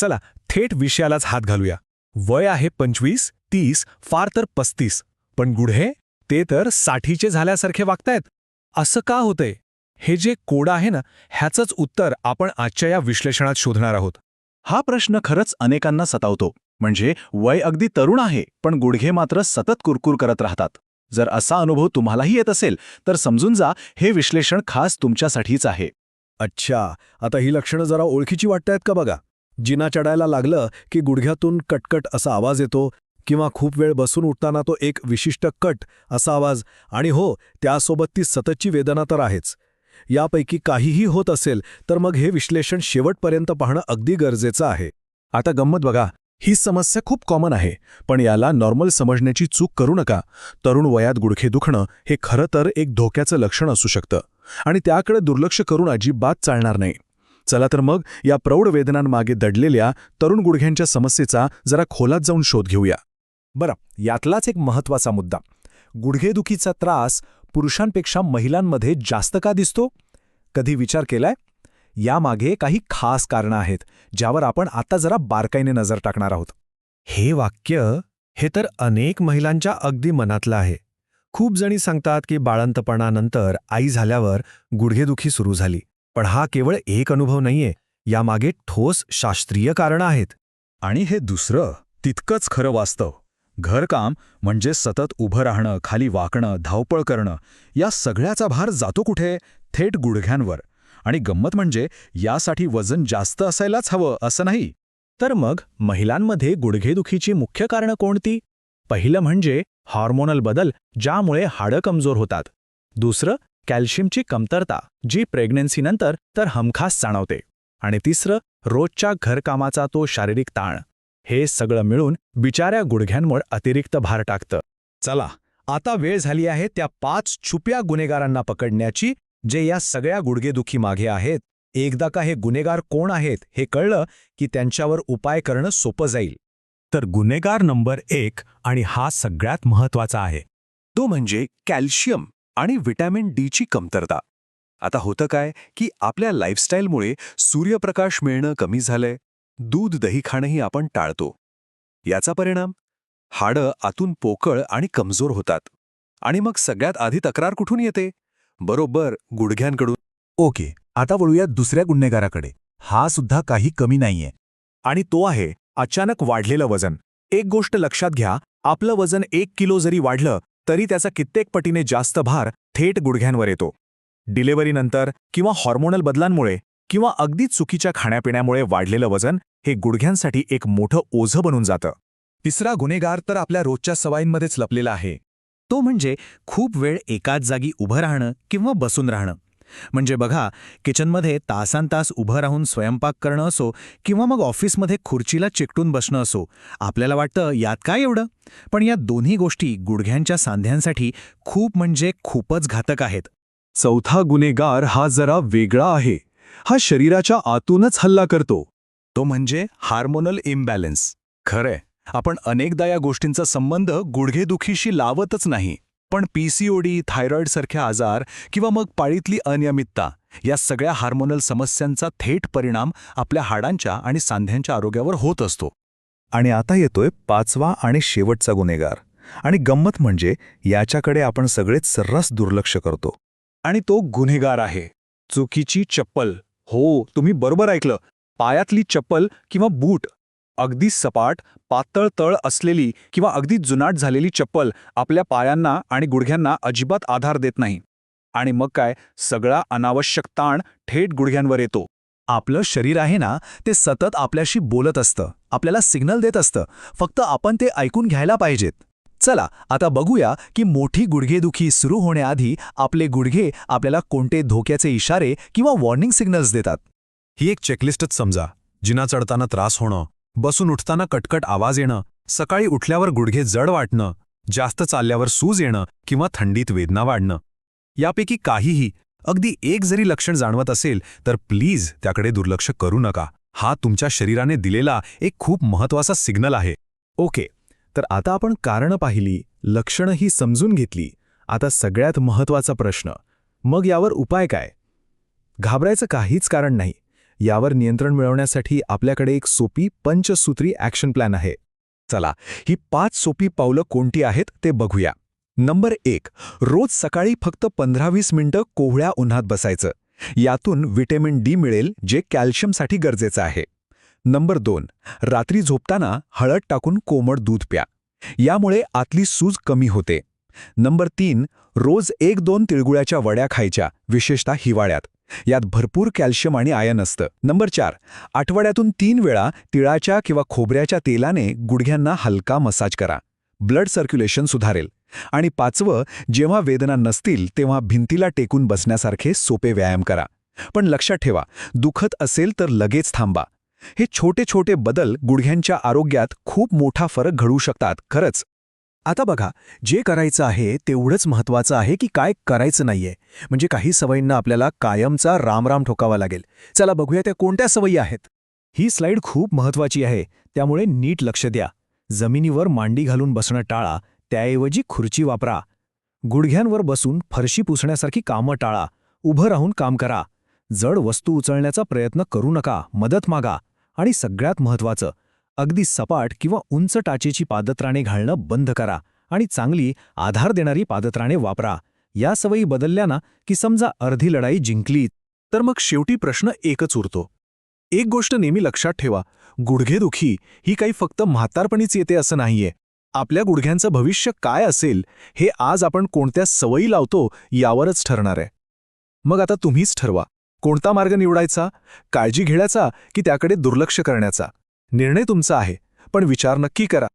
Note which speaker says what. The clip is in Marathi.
Speaker 1: चला थेट विषयालाच हात घालूया. वय आहे पंचवीस तीस फार तर पस्तीस. पण गुढे ते तर साठीचे झाल्यासारखे वागतायत. असं का होतंय? हे जे कोड आहे ना ह्याचंच उत्तर आपण आजच्या या विश्लेषणात शोधणार आहोत.
Speaker 2: हा प्रश्न खरंच अनेकांना सतावतो. म्हणजे वय अगदी तरुण आहे पण गुडघे मात्र सतत कुरकुर करत राहतात. जर असा अनुभव तुम्हालाही येत असेल तर समजून जा हे विश्लेषण खास तुमच्यासाठीच आहे.
Speaker 3: अच्छा आता ही लक्षणं जरा ओळखीची वाटतायत का बघा? जिना चढायला लागलं की गुडघ्यातून कटकट असा आवाज येतो किंवा खूप वेळ बसून उठताना तो एक विशिष्ट कट असा आवाज. आणि हो त्यासोबत ती सततची वेदना तर आहेच. यापैकी काहीही होत असेल तर मग हे विश्लेषण शेवटपर्यंत पाहणं अगदी गरजेचं आहे.
Speaker 2: आता गंमत बघा. ही समस्या खूप कॉमन आहे पण याला नॉर्मल समजण्याची चूक करू नका. तरुण वयात गुडखे दुखणं हे खरं तर एक धोक्याचं लक्षण असू शकतं. आणि त्याकडे दुर्लक्ष करून अजिबात चालणार नाही. चला तर मग या प्रौढ वेदनांमागे दडलेल्या तरुण गुडघ्यांच्या समस्येचा जरा खोलात जाऊन शोध घेऊया.
Speaker 3: बरं यातलाच एक महत्त्वाचा मुद्दा. गुडघेदुखीचा त्रास पुरुषांपेक्षा महिलांमध्ये जास्त का दिसतो? कधी विचार केलाय? यामागे काही खास कारणं आहेत ज्यावर आपण आता जरा बारकाईने नजर टाकणार आहोत.
Speaker 1: हे वाक्य हे तर अनेक महिलांच्या अगदी मनातलं आहे. खूप जणी सांगतात की बाळंतपणानंतर आई झाल्यावर गुडघेदुखी सुरू झाली. पण हा केवळ एक अनुभव नाहीये यामागे ठोस शास्त्रीय कारणं आहेत.
Speaker 2: आणि हे दुसरं तितकंच खरं वास्तव. घरकाम म्हणजे सतत उभं राहणं खाली वाकणं धावपळ करणं या सगळ्याचा भार जातो कुठे? थेट गुडघ्यांवर. आणि गंमत म्हणजे यासाठी वजन जास्त असायलाच हवं असं नाही.
Speaker 3: तर मग महिलांमध्ये गुडघेदुखीची मुख्य कारणं कोणती? पहिलं म्हणजे हॉर्मोनल बदल ज्यामुळे हाडं कमजोर होतात. दुसरं कॅल्शियमची कमतरता जी प्रेग्नन्सीनंतर तर हमखास जाणवते. आणि तिसरं रोजच्या घरकामाचा तो शारीरिक ताण. हे सगळं मिळून बिचाऱ्या गुडघ्यांमुळे अतिरिक्त भार टाकतं. चला आता वेळ झाली आहे त्या पाच छुप्या गुन्हेगारांना पकडण्याची जे या सगळ्या गुडघेदुखी मागे आहेत. एकदा का हे गुन्हेगार कोण आहेत हे कळलं की त्यांच्यावर उपाय करणं सोपं जाईल.
Speaker 1: तर गुन्हेगार नंबर एक आणि हा सगळ्यात महत्त्वाचा आहे.
Speaker 2: तो म्हणजे कॅल्शियम. आणि व्हिटॅमिन डीची कमतरता. आता होतं काय की आपल्या लाईफस्टाईलमुळे सूर्यप्रकाश मिळणं कमी झालंय दूध दही खाणंही आपण टाळतो. याचा परिणाम? हाडं आतून पोकळ आणि कमजोर होतात. आणि मग सगळ्यात आधी तक्रार कुठून येते? बरोबर गुडघ्यांकडून.
Speaker 3: ओके आता वळूया दुसऱ्या गुन्हेगाराकडे. हा सुद्धा काही कमी नाहीये. आणि तो आहे अचानक वाढलेलं वजन. एक गोष्ट लक्षात घ्या आपलं वजन एक किलो जरी वाढलं तरी त्याचा कित्येक पटीने जास्त भार थेट गुडघ्यांवर येतो. डिलेव्हरीनंतर किंवा हॉर्मोनल बदलांमुळे किंवा अगदी चुकीच्या खाण्यापिण्यामुळे वाढलेलं वजन हे गुडघ्यांसाठी एक मोठं ओझं बनून जातं. तिसरा गुन्हेगार तर आपल्या रोजच्या सवयींमध्येच लपलेला आहे. तो म्हणजे खूप वेळ एकाच जागी उभं राहणं किंवा बसून राहणं. म्हणजे बघा किचनमध्ये तासान तास उभं राहून स्वयंपाक करणं असो किंवा मग ऑफिसमध्ये खुर्चीला चिकटून बसणं असो आपल्याला वाटतं यात काय एवढं? पण या दोन्ही गोष्टी गुडघ्यांच्या सांध्यांसाठी खूप म्हणजे खूपच घातक आहेत.
Speaker 2: चौथा गुन्हेगार हा जरा वेगळा आहे. हा शरीराच्या आतूनच हल्ला करतो. तो म्हणजे हार्मोनल इम्बॅलन्स. खरंय. आपण अनेकदा या गोष्टींचा संबंध गुडघेदुखीशी लावतच नाही. पण पीसीओडी थायरॉईडसारखे आजार किंवा मग पाळीतली अनियमितता या सगळ्या हार्मोनल समस्यांचा थेट परिणाम आपल्या हाडांच्या आणि सांध्यांच्या आरोग्यावर होत असतो.
Speaker 3: आणि आता येतोय पाचवा आणि शेवटचा गुन्हेगार. आणि गंमत म्हणजे याच्याकडे आपण सगळेच सर्रास दुर्लक्ष करतो.
Speaker 2: आणि तो गुन्हेगार आहे. चुकीची चप्पल. हो तुम्ही बरोबर ऐकलं. पायातली चप्पल किंवा बूट. अगदी सपाट पातळ तळ असलेली किंवा अगदी जुनाट झालेली चप्पल आपल्या पायांना आणि गुडघ्यांना अजिबात आधार देत नाही. आणि मग काय? सगळा अनावश्यक ताण थेट गुडघ्यांवर येतो.
Speaker 3: आपलं शरीर आहे ना ते सतत आपल्याशी बोलत असतं आपल्याला सिग्नल देत असतं फक्त आपण ते ऐकून घ्यायला पाहिजेत. चला आता बघूया की मोठी गुडघेदुखी सुरू होण्याआधी आपले गुडघे आपल्याला कोणते धोक्याचे इशारे किंवा वॉर्निंग सिग्नल्स देतात.
Speaker 1: ही एक चेकलिस्टच समजा जिना चढताना त्रास होणं बसून उठताना कटकट आवाज येणं सकाळी उठल्यावर गुडघे जड वाटणं जास्त चालल्यावर सूज येणं किंवा थंडीत वेदना वाढणं. यापैकी काहीही अगदी एक जरी लक्षण जाणवत असेल तर प्लीज त्याकडे दुर्लक्ष करू नका. हा तुमच्या शरीराने दिलेला एक खूप महत्त्वाचा सिग्नल आहे.
Speaker 3: ओके तर आता आपण कारणं पाहिली लक्षणंही समजून घेतली. आता सगळ्यात महत्त्वाचा प्रश्न मग यावर उपाय काय? घाबरायचं काहीच कारण नाही. यावर नियंत्रण मिळवण्यासाठी आपल्याकडे एक सोपी पंचसूत्री ॲक्शन प्लॅन आहे. चला ही पाच सोपी पावलं कोणती आहेत ते बघूया. नंबर एक रोज सकाळी फक्त पंधरा वीस मिनिटं कोवळ्या उन्हात बसायचं. यातून व्हिटॅमिन डी मिळेल जे कॅल्शियमसाठी गरजेचं आहे. नंबर दोन रात्री झोपताना हळद टाकून कोमट दूध प्या. यामुळे आतली सूज कमी होते. नंबर तीन रोज एक दोन तिळगुळ्याच्या वड्या खायच्या विशेषतः हिवाळ्यात. यात भरपूर कॅल्शियम आणि आयन असतं. नंबर चार आठवड्यातून तीन वेळा तिळाच्या किंवा खोबऱ्याच्या तेलाने गुडघ्यांना हलका मसाज करा. ब्लड सर्क्युलेशन सुधारेल. आणि पाचवं जेव्हा वेदना नसतील तेव्हा भिंतीला टेकून बसण्यासारखे सोपे व्यायाम करा. पण लक्षात ठेवा दुखत असेल तर लगेच थांबा. हे छोटे छोटे बदल गुडघ्यांच्या आरोग्यात खूप मोठा फरक घडवू शकतात खरंच. आता बघा जे करायचं आहे तेवढंच महत्वाचं आहे की काय करायचं नाहीये. म्हणजे काही सवयींना आपल्याला कायमचा रामराम ठोकावा लागेल. चला बघूया त्या कोणत्या सवयी आहेत. ही स्लाईड खूप महत्वाची आहे त्यामुळे नीट लक्ष द्या. जमिनीवर मांडी घालून बसणं टाळा त्याऐवजी खुर्ची वापरा. गुडघ्यांवर बसून फरशी पुसण्यासारखी कामं टाळा उभं राहून काम करा. जड वस्तू उचलण्याचा प्रयत्न करू नका मदत मागा. आणि सगळ्यात महत्वाचं अगदी सपाट किंवा उंच टाचेची पादत्राणे घालणं बंद करा आणि चांगली आधार देणारी पादत्राणे वापरा. या सवयी बदलल्या ना की समजा अर्धी लढाई जिंकली तर मग शेवटी प्रश्न एकच उरतो. एक गोष्ट नेहमी लक्षात ठेवा गुडघेदुखी ही काही फक्त म्हातारपणीच येते असं नाहीये. आपल्या गुडघ्यांचं भविष्य काय असेल हे आज आपण कोणत्या सवयी लावतो यावरच ठरणार आहे. मग आता तुम्हीच ठरवा कोणता मार्ग निवडायचा काळजी घेण्याचा की त्याकडे दुर्लक्ष करण्याचा? निर्णय तुमचा आहे पण विचार नक्की करा.